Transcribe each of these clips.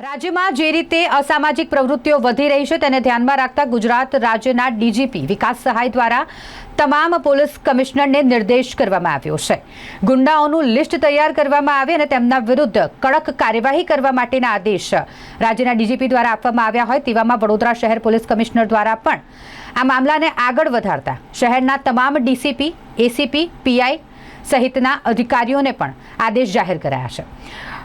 રાજ્યમાં જે રીતે અસામાજિક પ્રવૃત્તિઓ વધી રહી છે તેને ધ્યાનમાં રાખતા ગુજરાત રાજ્યના ડીજીપી વિકાસ સહાય દ્વારા તમામ પોલીસ કમિશનરને નિર્દેશ કરવામાં આવ્યો છે. ગુંડાઓનું લિસ્ટ તૈયાર કરવામાં આવે અને તેમના વિરુદ્ધ કડક કાર્યવાહી કરવા માટેના આદેશ રાજ્યના ડીજીપી દ્વારા આપવામાં આવ્યા હોય તેવામાં વડોદરા શહેર પોલીસ કમિશનર દ્વારા પણ આ મામલાને આગળ વધારતા શહેરના તમામ ડીસીપી, એસીપી, પીઆઈ સહિતના અધિકારીઓને પણ આદેશ જાહેર કરાયા છે.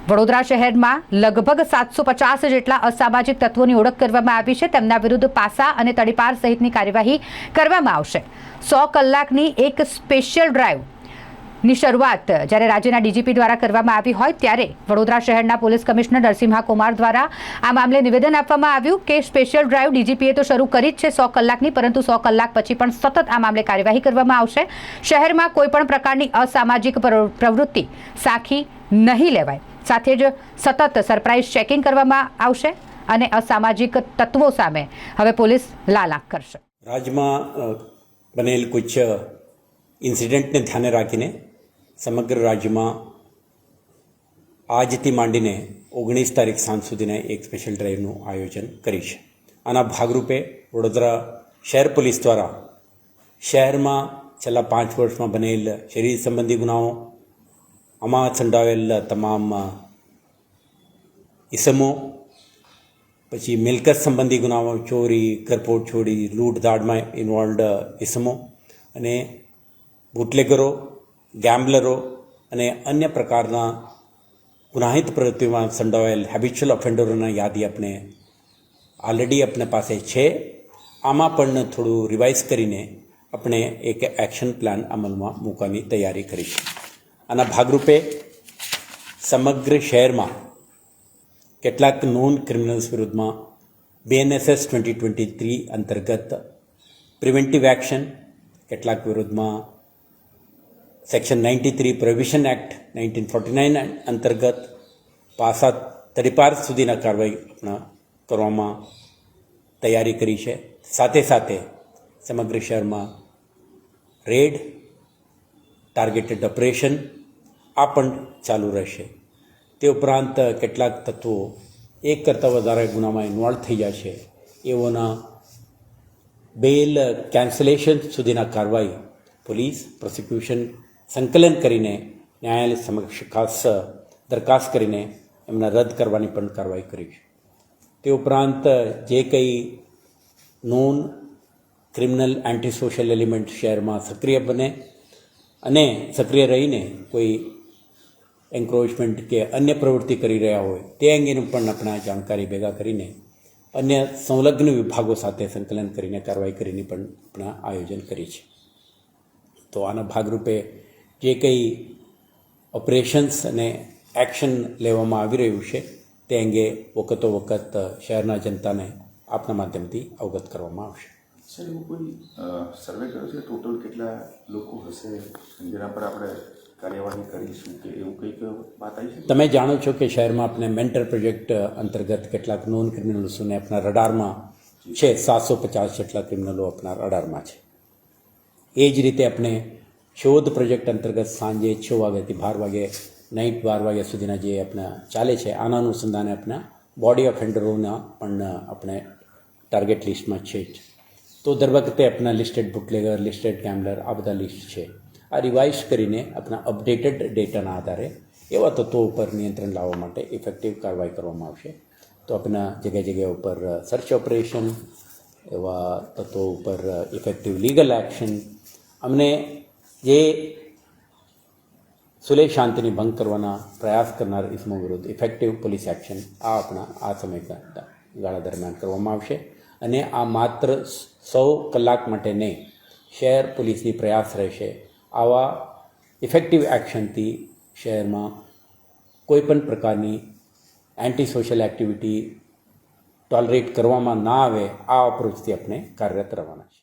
વડોદરા શહેરમાં લગભગ સાતસો પચાસ જેટલા અસામાજિક તત્વોની ઓળખ કરવામાં આવી છે. તેમના વિરુદ્ધ પાસા અને તડીપાર સહિતની કાર્યવાહી કરવામાં આવશે. સો કલાકની એક સ્પેશિયલ ડ્રાઈવની શરૂઆત જ્યારે રાજ્યના ડીજીપી દ્વારા કરવામાં આવી હોય ત્યારે વડોદરા શહેરના પોલીસ કમિશનર નરસિંહા કુમાર દ્વારા આ મામલે નિવેદન આપવામાં આવ્યું કે સ્પેશિયલ ડ્રાઈવ ડીજીપીએ તો શરૂ કરી જ છે સો કલાકની, પરંતુ સો કલાક પછી પણ સતત આ મામલે કાર્યવાહી કરવામાં આવશે. શહેરમાં કોઈપણ પ્રકારની અસામાજિક પ્રવૃત્તિ સાખી નહીં લેવાય. સાથે જ સતત સરપ્રાઇઝ ચેકિંગ કરવામાં આવશે અને અસામાજિક તત્વો સામે હવે પોલીસ લાલ આંખ કરશે. રાજ્યમાં બનેલ કુછ ઇન્સિડન્ટને ધ્યાને રાખીને સમગ્ર રાજ્યમાં આજથી માંડીને ઓગણીસ તારીખ સાંજ સુધીને એક સ્પેશિયલ ડ્રાઈવનું આયોજન કરી છે. આના ભાગરૂપે વડોદરા શહેર પોલીસ દ્વારા શહેરમાં છેલ્લા પાંચ વર્ષમાં બનેલ શરીર સંબંધી ગુનાઓ આમાં સંડોવાયેલ તમામ ઇસમો, પછી મિલકત સંબંધી ગુનામાં ચોરી કરપોટ ચોરી લૂંટ દાડમાં ઇન્વોલ્વડ ઇસમો અને બુટલેગરો ગેમ્બલરો અને અન્ય પ્રકારના ગુનાહિત પ્રવૃત્તિમાં સંડોવાયેલ હેબિચ્યુઅલ ઓફેન્ડરોના યાદી આપણે ઓલરેડી આપણે પાસે છે. આમાં પણ થોડું રિવાઇઝ કરીને આપણે એક એક્શન પ્લાન અમલમાં મૂકવાની તૈયારી કરી છે આના ભાગરૂપે સમગ્ર શહેરમાં કેટલાક નોન ક્રિમિનલ્સ વિરુદ્ધમાં બીએનએસએસ ટ્વેન્ટી ટ્વેન્ટી થ્રી અંતર્ગત પ્રિવેન્ટિવ એક્શન કેટલાક વિરુદ્ધમાં section ninety three prohibition act nineteen forty nine અંતર્ગત પાસા તડીપાર સુધીના કાર્યવાહી કરવામાં તૈયારી કરી છે. સાથે સાથે સમગ્ર શહેરમાં રેડ ટાર્ગેટેડ ઓપરેશન આ પણ ચાલુ રહેશે. તે ઉપરાંત કેટલાક તત્વો એક કરતાં વધારે ગુનામાં ઇન્વોલ્વ થઈ જાય છે. એઓના બેલ કેન્સલેશન સુધીના કાર્યવાહી પોલીસ પ્રોસિક્યુશન સંકલન કરીને, ન્યાયાલય સમક્ષ ખાસ દરખાસ્ત કરીને એમને રદ કરવાની પણ કાર્યવાહી કરી છે. તે ઉપરાંત જે કંઈ non criminal anti social element શહેરમાં સક્રિય બને અને સક્રિય રહીને કોઈ એન્ક્રોચમેન્ટ કે અન્ય પ્રવૃત્તિ કરી રહ્યા હોય, તે અંગેનું પણ આપણે જાણકારી ભેગા કરીને અન્ય સંલગ્ન વિભાગો સાથે સંકલન કરીને કાર્યવાહી કરીને પણ આપણે આયોજન કરી છે તો આના ભાગરૂપે જે કંઈ ઓપરેશન્સ અને એક્શન લેવામાં આવી રહ્યું છે, તે અંગે વખતો વખત શહેરના જનતાને આપના માધ્યમથી અવગત કરવામાં આવશે. સર એવું કોઈ સર્વે કર્યો છે? ટોટલ કેટલા લોકો હશે? જેના પર આપણે કાર્યવાહી કરીશું કે એવું કંઈક વાત આવી છે? તમે જાણો છો કે શહેરમાં આપણે મેન્ટર પ્રોજેક્ટ અંતર્ગત કેટલાક નોન ક્રિમિનલ્સોને આપણા રડારમાં છે સાતસો પચાસ જેટલા ક્રિમિનલો આપણા રડારમાં છે. એ જ રીતે આપણે શોધ પ્રોજેક્ટ અંતર્ગત સાંજે છ વાગ્યાથી બાર વાગે નાઇટ બાર વાગ્યા સુધીના જે આપણા ચાલે છે આના અનુસંધાને આપણા બોડી ઓફેન્ડરોના પણ આપણે ટાર્ગેટ લિસ્ટમાં છે જ. તો દર વખતે આપણા લિસ્ટેડ બુટલેગર લિસ્ટેડ ગેમ્બલર આ બધા લિસ્ટ છે. આ રિવાઇઝ કરીને આપણા અપડેટેડ ડેટાના આધારે એવા તત્વો ઉપર નિયંત્રણ લાવવા માટે ઇફેક્ટિવ કાર્યવાહી કરવામાં આવશે. તો આપણા જગ્યા જગ્યા ઉપર સર્ચ ઓપરેશન એવા તત્વો ઉપર ઇફેક્ટિવ લીગલ એક્શન અમને જે સુલેહ શાંતિની ભંગ કરવાના પ્રયાસ કરનાર ઇસમો વિરુદ્ધ ઇફેક્ટિવ પોલીસ એક્શન આ આપણા આ સમય ગાળા દરમિયાન કરવામાં આવશે. અને આ માત્ર સો કલાક માટે નહીં, શહેર પોલીસની પ્રયાસ રહેશે. આવા ઇફેક્ટિવ એક્શનથી શહેરમાં કોઈ પણ પ્રકારની એન્ટી સોશિયલ એક્ટિવિટી ટોલરેટ કરવામાં ના આવે, આ અપ્રોચથી આપણે કાર્યરત રહેવાના છે